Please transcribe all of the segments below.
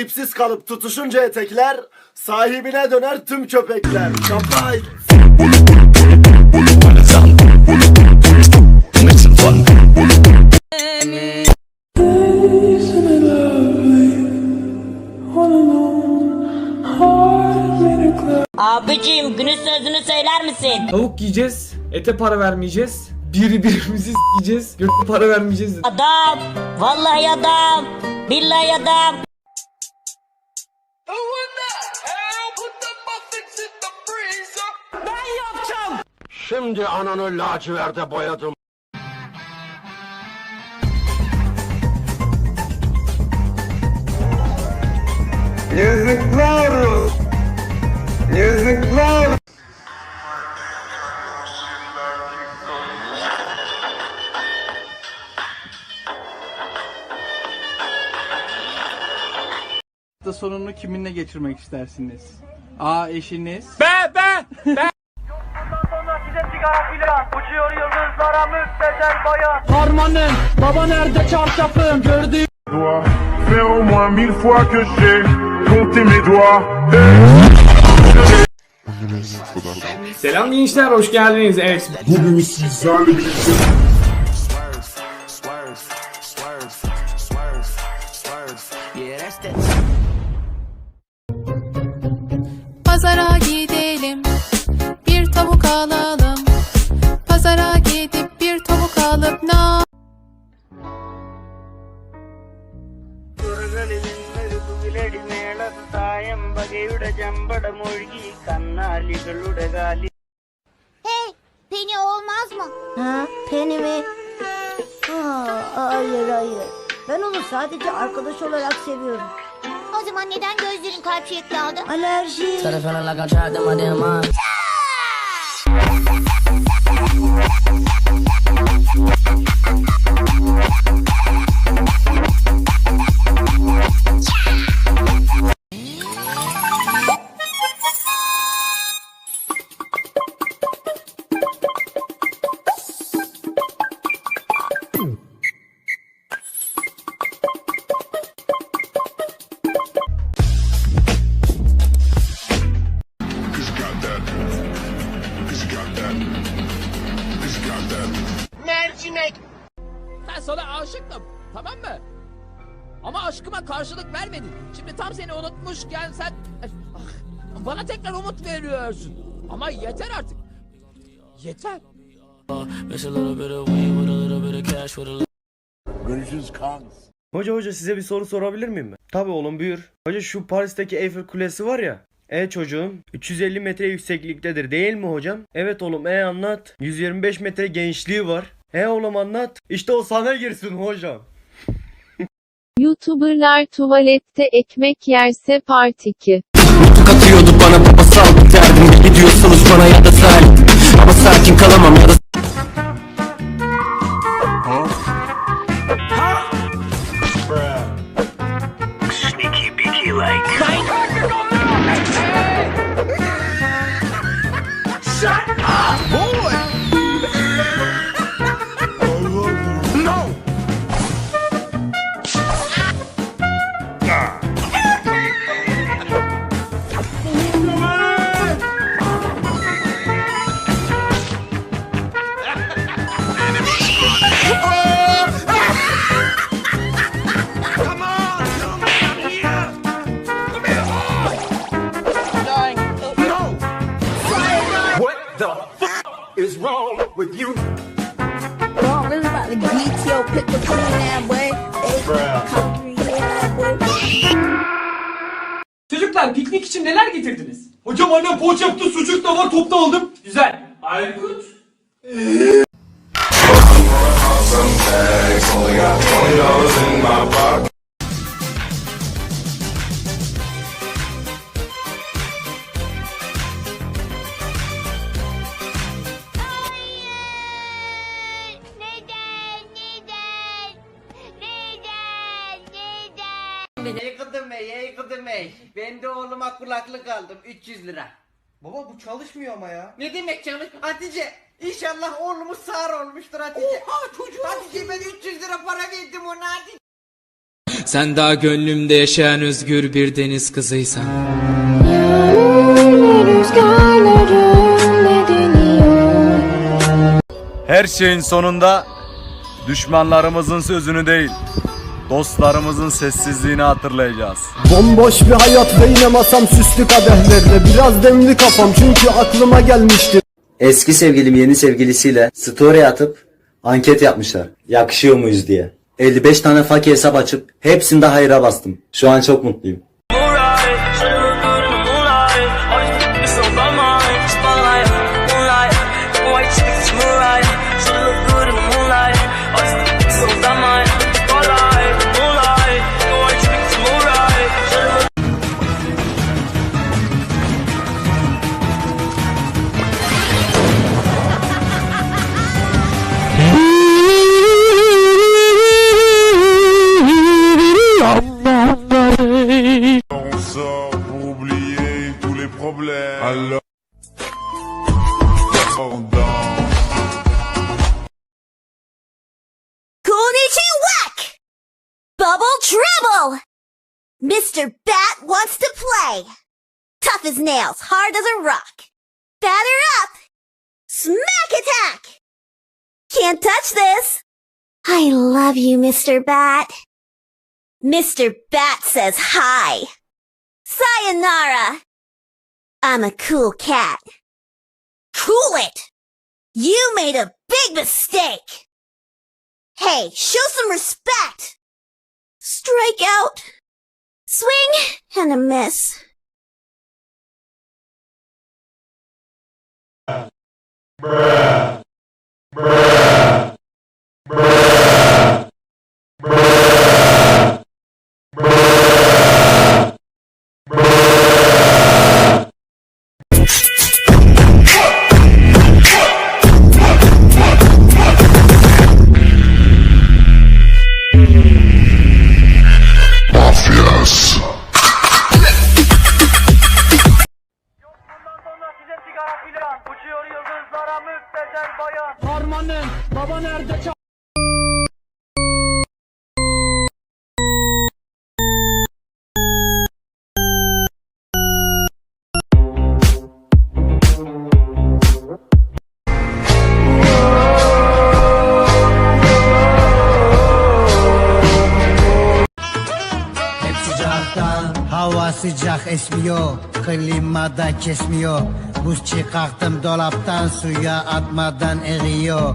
Sahipsiz kalıp tutuşunca etekler, sahibine döner tüm köpekler. Şapay. Abicim günün sözünü söyler misin? Tavuk yiyeceğiz, ete para vermeyeceğiz. Birbirimizi yiyeceğiz, göte para vermeyeceğiz. Adam. Vallahi adam. Billahi adam. Şimdi ananı laciverde boyadım. Yazıklar olsun. Yazıklar. Sonunu kiminle geçirmek istersiniz? A. Eşiniz. Ben, ben, ben. sonra size sigara filan Uçuyor yıldızlara müptezel bayan Harmanım, baba nerede çarşafım? Gördüğüm. Faire au moins mille fois que j'ai compté mes doigts. Selam gençler, hoş geldiniz. Evet, Pazara gidelim, bir tavuk alalım. Pazara gidip bir tavuk alıp ne തായമ്പകയുടെ ചമ്പടമൊഴുകി കന്നാലികളുടെ കാലി Hey, Penny olmaz mı? Ha, Penny mi? Ha, hayır hayır. Ben onu sadece arkadaş olarak seviyorum. Zaman neden gözlerin kalp şekli aldı? Alerji. Ben sana aşıktım. Tamam mı? Ama aşkıma karşılık vermedin. Şimdi tam seni unutmuşken sen... Ah, Bana tekrar umut veriyorsun. Ama yeter artık. Yeter. Hoca hoca size bir soru sorabilir miyim ben? Tabii oğlum buyur. Hoca şu Paris'teki Eiffel Kulesi var ya. E çocuğum 350 metre yüksekliktedir değil mi hocam? Evet oğlum e anlat. 125 metre genişliği var. E oğlum anlat. İşte o sana girsin hocam. YouTuberlar tuvalette ekmek yerse part 2. Nutuk atıyordu bana baba sal derdim Gidiyorsunuz bana ya da salim Ama sakin kalamam ya da Boy! Getirdiniz? Hocam annem poğaça yaptı, sucuk da var, top da aldım. Güzel. Aykut. Neden? Neden? Neden? Neden? Ey bey, ey kıdım bey. Ben de oğluma kulaklık aldım 300 lira. Baba bu çalışmıyor ama ya. Ne demek çalış? Hatice İnşallah oğlumuz sağır olmuştur Hatice. Oha çocuğum. Hatice ben 300 lira para verdim ona Hatice. Sen daha gönlümde yaşayan özgür bir deniz kızıysan. Her şeyin sonunda düşmanlarımızın sözünü değil, dostlarımızın sessizliğini hatırlayacağız. Bomboş bir hayat ve yine masam süslü kadehlerle Biraz demli kafam çünkü aklıma gelmişti Eski sevgilim yeni sevgilisiyle story atıp anket yapmışlar. Yakışıyor muyuz diye. 55 tane fakir hesap açıp hepsinde hayra bastım. Şu an çok mutluyum. Problèmes. Alors, on danse. Konnichiwa! Bubble Trouble! Mr. Bat wants to play. Tough as nails, hard as a rock. Batter up! Smack attack! Can't touch this! I love you, Mr. Bat. Mr. Bat says hi. Sayonara! I'm a cool cat. Cool it! You made a big mistake! Hey, show some respect! Strike out! Swing and a miss. Bundan hava sıcak esmiyor Klimada kesmiyor. Buz çıkarttım dolaptan suya atmadan eriyor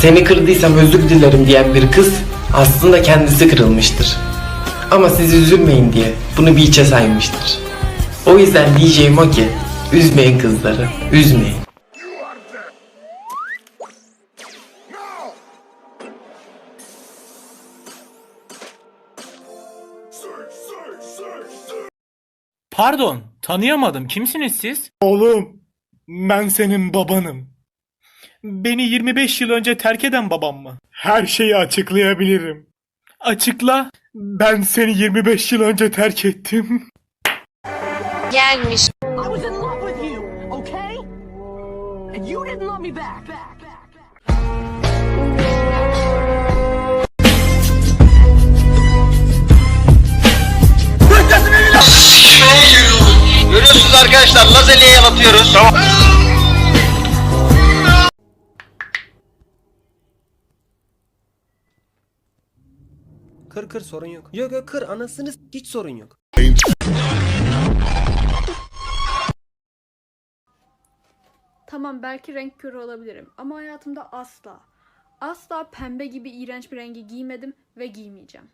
Seni kırdıysam özür dilerim diyen bir kız aslında kendisi kırılmıştır. Ama siz üzülmeyin diye bunu bir içe saymıştır. O yüzden diyeceğim o ki üzmeyin kızları, üzmeyin. Pardon, tanıyamadım. Kimsiniz siz? Oğlum ben senin babanım. Beni 25 yıl önce terk eden babam mı? Her şeyi açıklayabilirim. Açıkla. Ben seni 25 yıl önce terk ettim. Gelmiş. Görüyorsunuz arkadaşlar lazerliğe yalatıyoruz Kır kır sorun yok. Yok yok kır anasını hiç sorun yok. Tamam belki renk körü olabilirim ama hayatımda asla, asla pembe gibi iğrenç bir rengi giymedim ve giymeyeceğim.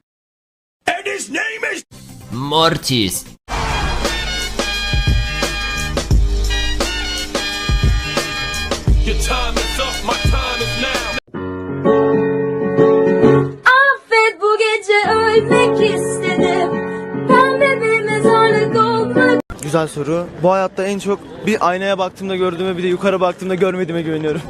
Mortis. Güzel soru. Bu hayatta en çok bir aynaya baktığımda gördüğüme bir de yukarı baktığımda görmediğime güveniyorum.